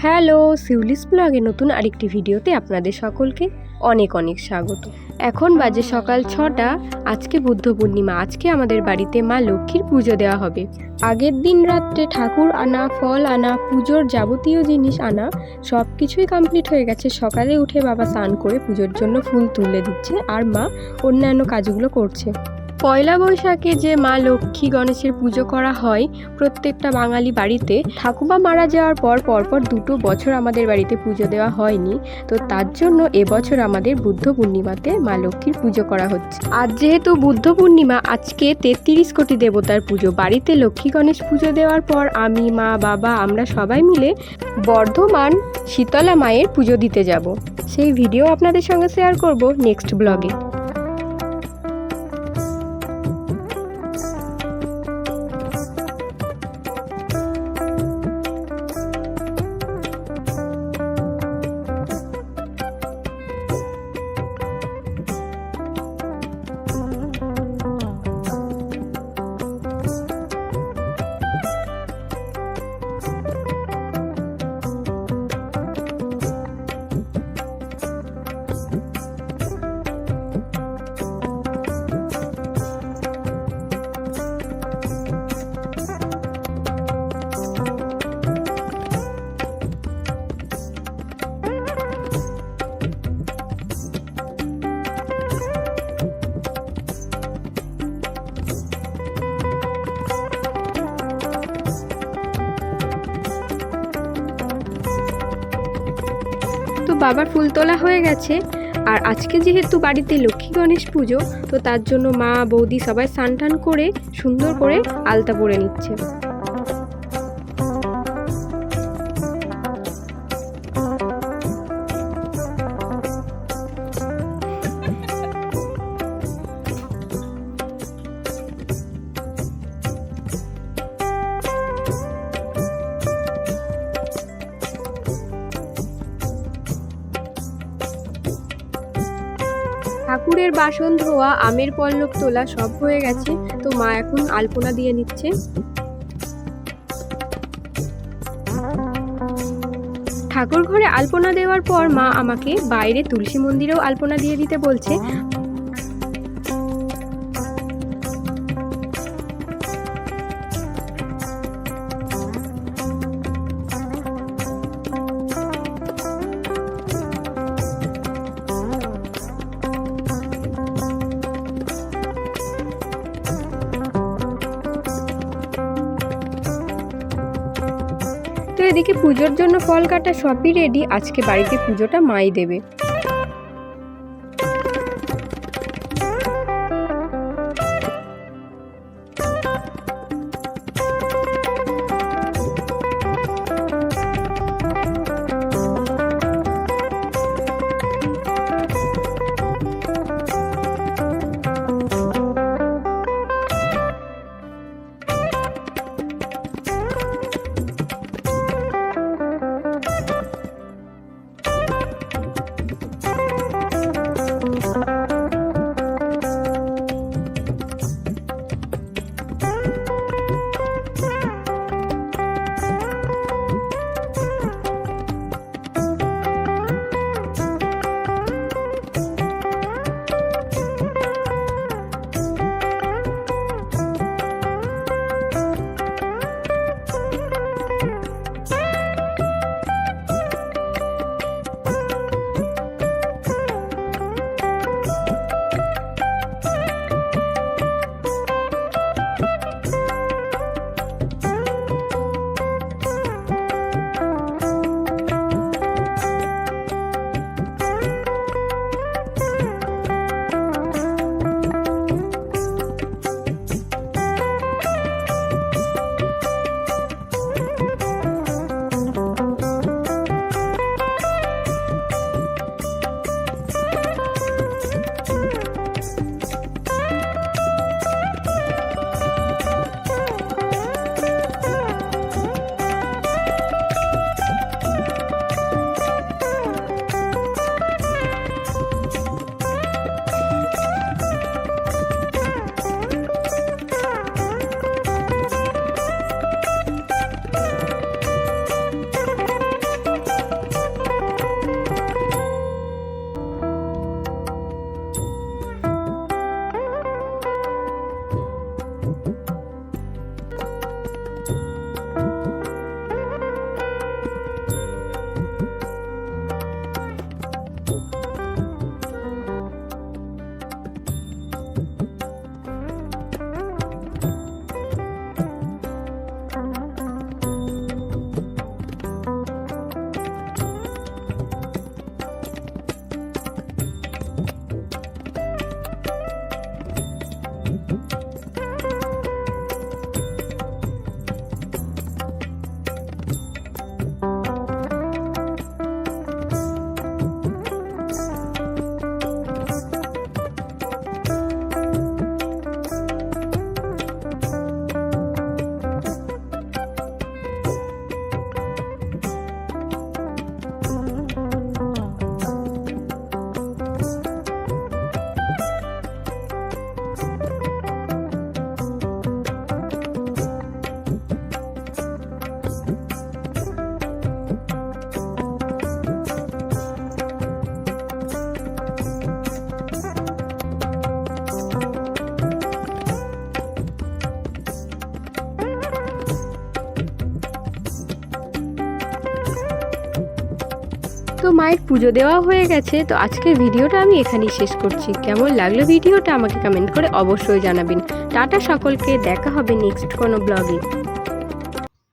Hello, সিউলিস ব্লগে নতুন আরেকটি ভিডিওতে আপনাদের সকলকে অনেক অনেক স্বাগত। এখন বাজে সকাল ছটা, আজকে বুদ্ধ পূর্ণিমা, আজকে আমাদের বাড়িতে মা লক্ষ্মীর পুজো দেওয়া হবে। আগের দিন রাত্রে ঠাকুর আনা, ফল আনা, পুজোর যাবতীয় জিনিস আনা সব কিছুই কমপ্লিট হয়ে গেছে। সকালে উঠে বাবা স্নান করে পুজোর জন্য ফুল তুলে দিচ্ছে আর মা অন্যান্য কাজগুলো করছে। পয়লা বৈশাখে যে মা লক্ষ্মী গণেশের পুজো করা হয় প্রত্যেকটা বাঙালি বাড়িতে, ঠাকুমা মারা যাওয়ার পর পরপর দুটো বছর আমাদের বাড়িতে পুজো দেওয়া হয়নি। তো তার জন্য এবছর আমাদের বুদ্ধ পূর্ণিমাতে মা লক্ষ্মীর পুজো করা হচ্ছে। আজ যেহেতু বুদ্ধ পূর্ণিমা, আজকে তেত্রিশ কোটি দেবতার পুজো। বাড়িতে লক্ষ্মী গণেশ পুজো দেওয়ার পর আমি, মা, বাবা, আমরা সবাই মিলে বর্ধমান শীতলা মায়ের পুজো দিতে যাব। সেই ভিডিও আপনাদের সঙ্গে শেয়ার করব নেক্সট ব্লগে। তো বাবার ফুল তোলা হয়ে গেছে, আর আজকে যেহেতু বাড়িতে লক্ষ্মী গণেশ পুজো, তো তার জন্য মা, বৌদি সবাই স্নান টান করে সুন্দর করে আলতা পরে নিচ্ছে। ঠাকুরের বাসন ধোয়া, আমের পল্লব তোলা সব হয়ে গেছে। তো মা এখন আলপনা দিয়ে নিচ্ছে। ঠাকুর ঘরে আলপনা দেওয়ার পর মা আমাকে বাইরে তুলসী মন্দিরেও আলপনা দিয়ে দিতে বলছে। এদিকে পুজোর জন্য ফল কাটা সবই রেডি আজকে বাড়িতে পুজোটা মাই দেবে। তো মায়ের পুজো দেওয়া হয়ে গেছে, তো আজকের ভিডিওটা আমি এখানেই শেষ করছি। কেমন লাগল ভিডিওটা আমাকে কমেন্ট করে অবশ্যই জানাবেন। টাটা সকলকে, দেখা হবে নেক্সট কোনো ব্লগে